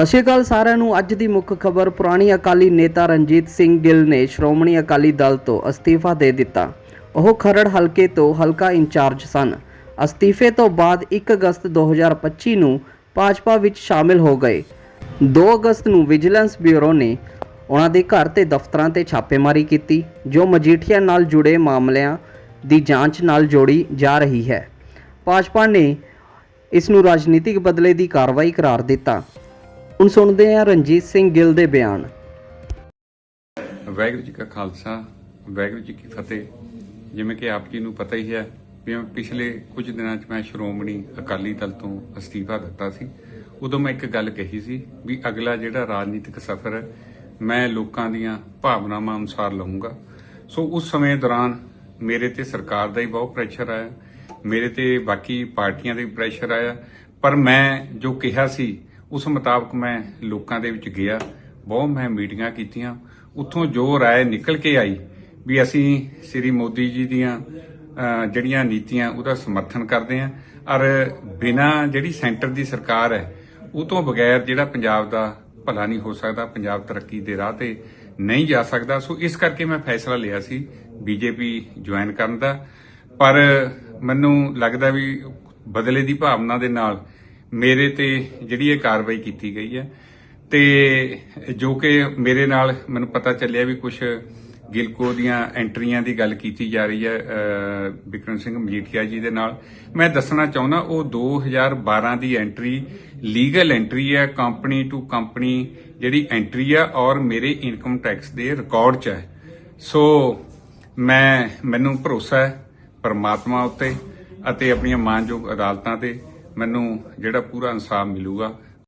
ਸਤਿ ਸ਼੍ਰੀ ਅਕਾਲ ਸਾਰਿਆਂ ਨੂੰ। ਅੱਜ ਦੀ ਮੁੱਖ ਖਬਰ, ਪੁਰਾਣੀ ਅਕਾਲੀ ਨੇਤਾ ਰਣਜੀਤ ਸਿੰਘ ਗਿੱਲ ਨੇ ਸ਼੍ਰੋਮਣੀ ਅਕਾਲੀ ਦਲ ਤੋਂ ਅਸਤੀਫਾ ਦੇ ਦਿੱਤਾ। ਉਹ ਖਰੜ ਹਲਕੇ ਤੋਂ ਹਲਕਾ ਇੰਚਾਰਜ ਸਨ। ਅਸਤੀਫੇ ਤੋਂ ਬਾਅਦ 1 ਅਗਸਤ 2025 ਨੂੰ ਭਾਜਪਾ ਵਿੱਚ ਸ਼ਾਮਿਲ ਹੋ ਗਏ। 2 ਅਗਸਤ ਨੂੰ ਵਿਜੀਲੈਂਸ ਬਿਊਰੋ ਨੇ ਉਹਨਾਂ ਦੇ ਘਰ ਤੇ ਦਫ਼ਤਰਾਂ ਤੇ ਛਾਪੇਮਾਰੀ ਕੀਤੀ, ਜੋ ਮਜੀਠੀਆ ਨਾਲ ਜੁੜੇ ਮਾਮਲਿਆਂ ਦੀ ਜਾਂਚ ਨਾਲ ਜੋੜੀ ਜਾ ਰਹੀ ਹੈ। ਭਾਜਪਾ ਨੇ ਇਸ ਨੂੰ ਰਾਜਨੀਤਿਕ ਬਦਲੇ ਦੀ ਕਾਰਵਾਈ ਕਰਾਰ ਦਿੱਤਾ। ਹੁਣ ਸੁਣਦੇ ਹਾਂ ਰਣਜੀਤ ਸਿੰਘ ਗਿੱਲ ਦੇ ਬਿਆਨ। ਵਾਹਿਗੁਰੂ ਜੀ ਕਾ ਖਾਲਸਾ, ਵਾਹਿਗੁਰੂ ਜੀ ਕੀ ਫਤਿਹ। ਜਿਵੇਂ ਕਿ ਆਪ ਜੀ ਨੂੰ ਪਤਾ ਹੀ ਹੈ ਵੀ ਮੈਂ ਪਿਛਲੇ ਕੁਝ ਦਿਨਾਂ 'ਚ ਮੈਂ ਸ਼੍ਰੋਮਣੀ ਅਕਾਲੀ ਦਲ ਤੋਂ ਅਸਤੀਫਾ ਦਿੱਤਾ ਸੀ। ਉਦੋਂ ਮੈਂ ਇੱਕ ਗੱਲ ਕਹੀ ਸੀ ਵੀ ਅਗਲਾ ਜਿਹੜਾ ਰਾਜਨੀਤਿਕ ਸਫ਼ਰ ਹੈ, ਮੈਂ ਲੋਕਾਂ ਦੀਆਂ ਭਾਵਨਾਵਾਂ ਅਨੁਸਾਰ ਲਵਾਂਗਾ ਸੋ ਉਸ ਸਮੇਂ ਦੌਰਾਨ ਮੇਰੇ ਤੇ ਸਰਕਾਰ ਦਾ ਹੀ ਬਹੁਤ ਪ੍ਰੈਸ਼ਰ ਆਇਆ, ਮੇਰੇ ਤੇ ਬਾਕੀ ਪਾਰਟੀਆਂ ਦਾ ਵੀ ਪ੍ਰੈਸ਼ਰ ਆਇਆ। ਪਰ ਮੈਂ ਜੋ ਕਿਹਾ ਸੀ ਉਸ ਮੁਤਾਬਕ ਮੈਂ ਲੋਕਾਂ ਦੇ ਵਿੱਚ ਗਿਆ ਬਹੁਤ ਮੈਂ ਮੀਟਿੰਗਾਂ ਕੀਤੀਆਂ ਉੱਥੋਂ ਜੋ رائے ਨਿਕਲ ਕੇ ਆਈ ਵੀ ਅਸੀਂ ਸ੍ਰੀ ਮੋਦੀ ਜੀ ਦੀਆਂ ਅਹ, ਜਿਹੜੀਆਂ ਨੀਤੀਆਂ ਉਹਦਾ ਸਮਰਥਨ ਕਰਦੇ ਹਾਂ ਔਰ ਬਿਨਾ ਜਿਹੜੀ ਸੈਂਟਰ ਦੀ ਸਰਕਾਰ ਹੈ ਉਹ ਤੋਂ ਬਗੈਰ ਜਿਹੜਾ ਪੰਜਾਬ ਦਾ ਭਲਾ ਨਹੀਂ ਹੋ ਸਕਦਾ ਪੰਜਾਬ ਤਰੱਕੀ ਦੇ ਰਾਹ ਤੇ ਨਹੀਂ ਜਾ ਸਕਦਾ ਸੋ ਇਸ ਕਰਕੇ ਮੈਂ ਫੈਸਲਾ ਲਿਆ ਸੀ ਬੀਜੇਪੀ ਜੁਆਇਨ ਕਰਨ ਦਾ ਪਰ ਮੈਨੂੰ ਲੱਗਦਾ ਵੀ ਬਦਲੇ ਦੀ ਭਾਵਨਾ ਦੇ ਨਾਲ ਮੇਰੇ ਤੇ ਜਿਹੜੀ ਇਹ ਕਾਰਵਾਈ ਕੀਤੀ ਗਈ ਹੈ ਤੇ ਜੋ ਕਿ ਮੇਰੇ ਨਾਲ ਮੈਨੂੰ ਪਤਾ ਚੱਲਿਆ ਵੀ ਕੁਝ ਗਿਲਕੋ ਦੀਆਂ ਐਂਟਰੀਆਂ ਦੀ ਗੱਲ ਕੀਤੀ ਜਾ ਰਹੀ ਹੈ ਅਹ, ਬਿਕਰਮ ਸਿੰਘ ਮਜੀਠੀਆ ਜੀ ਦੇ ਨਾਲ। ਮੈਂ ਦੱਸਣਾ ਚਾਹੁੰਦਾ ਉਹ 2012 ਦੀ ਐਂਟਰੀ ਲੀਗਲ ਐਂਟਰੀ ਹੈ ਕੰਪਨੀ ਟੂ ਕੰਪਨੀ ਜਿਹੜੀ ਐਂਟਰੀ ਆ ਔਰ ਮੇਰੇ ਇਨਕਮ ਟੈਕਸ ਦੇ ਰਿਕਾਰਡ 'ਚ ਹੈ। ਸੋ ਮੈਂ ਮੈਨੂੰ ਭਰੋਸਾ ਹੈ ਪਰਮਾਤਮਾ ਉੱਤੇ ਅਤੇ ਆਪਣੀਆਂ ਮਾਨਯੋਗ ਅਦਾਲਤਾਂ ਤੇ ਮੈਨੂੰ ਜਿਹੜਾ ਪੂਰਾ ਇਨਸਾਫ ਮਿਲੂਗਾ